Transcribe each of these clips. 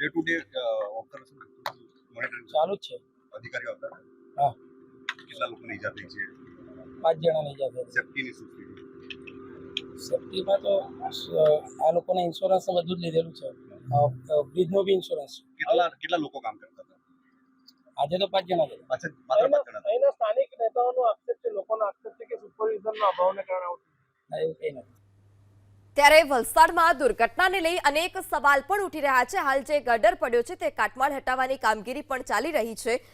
Day to day operation monitoring ચાલુ જ છે. અધિકારીઓ આવતા? હા. કેટલા લોકોને ઈજા થઈ છે? પાંચ જણાની ઈજા થઈ સેફટીની શું સ્થિતિ? સેફટીમાં તો આ લોકોને ઇન્સ્યોરન્સ બધું જ લીધેલું છે. બ્રિજનો બી ઇન્સ્યોરન્સ કેટલા કેટલા લોકો કામ કરતા હતા? આજે તો પાંચ જણા છે પાછળ માત્ર પાંચ જણા. સ્થાનિક નેતાઓનો આક્ષેપ છે લોકોનો આક્ષેપ છે કે સુપરવિઝનનો અભાવને કારણે આવું એવું કંઈ નથી. ત્યારે વલસાડમાં દુર્ઘટનાને લઈ અનેક સવાલ પણ ઉઠી રહ્યા છે. હાલ જે ગડર પડ્યો છે તે કાટમાળ હટાવવાની કામગીરી પણ ચાલી રહી છે.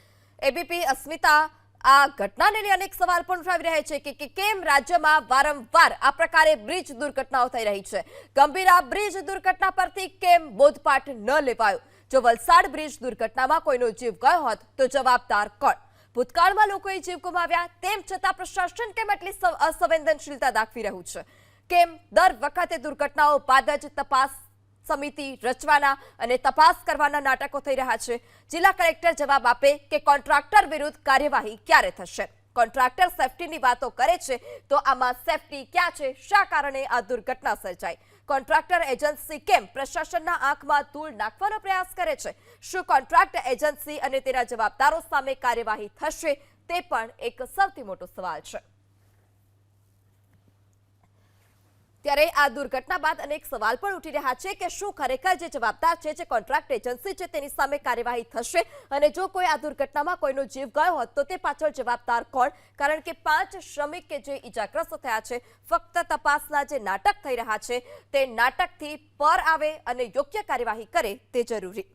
એબીપી, અસ્મિતા, આ ઘટનાને લઈ અનેક સવાલ પણ ઉઠાવી રહ્યા છે કે- કેમ રાજ્યમાં વારંવાર આ પ્રકારે બ્રિજ દુર્ઘટનાઓ થઈ રહી છે? ગંભીર આ બ્રિજ દુર્ઘટના પરથી કેમ બોધપાઠ ન લેવાયો? જો વલસાડ બ્રિજ દુર્ઘટનામાં કોઈનો જીવ ગયો હોત તો જવાબદાર કોણ? ભૂતકાળમાં લોકોએ જીવ ગુમાવ્યા, તેમ છતાં પ્રશાસન કેમ એટલી સંવેદનશીલતા દાખવી રહ્યું છે? કેમ દર વખતે દુર્ઘટનાઓ બાદ જ તપાસ સમિતિ રચવાના અને તપાસ કરવાના નાટકો થઈ રહ્યા છે. જિલ્લા કલેક્ટર જવાબ આપે કે કોન્ટ્રાક્ટર વિરુદ્ધ કાર્યવાહી ક્યારે થશે? કોન્ટ્રાક્ટર સેફટીની વાતો કરે છે તો આમાં સેફટી ક્યાં છે? શા કારણે આ દુર્ઘટના સર્જાઈ? કોન્ટ્રાક્ટર એજન્સી કેમ પ્રશાસનના આંખમાં ધૂળ નાખવાનો પ્રયાસ કરે છે? શું કોન્ટ્રાક્ટ એજન્સી અને તેના જવાબદારો સામે કાર્યવાહી થશે? તે પણ એક સૌથી મોટો સવાલ છે. ત્યારે આ દુર્ઘટના બાદ અનેક સવાલ પણ ઉઠી રહ્યા છે કે શું ખરેખર જે જવાબદાર છે, જે કોન્ટ્રાક્ટ એજન્સી છે, તેની સામે કાર્યવાહી થશે? અને જો કોઈ આ દુર્ઘટનામાં કોઈનો જીવ ગયો હોત, તો તે પાછળ જવાબદાર કોણ? કારણ કે પાંચ શ્રમિક કે જે ઈજાગ્રસ્ત થયા છે, ફક્ત તપાસના જે નાટક થઈ રહ્યા છે, તે નાટકથી પર આવે અને યોગ્ય કાર્યવાહી કરે તે જરૂરી.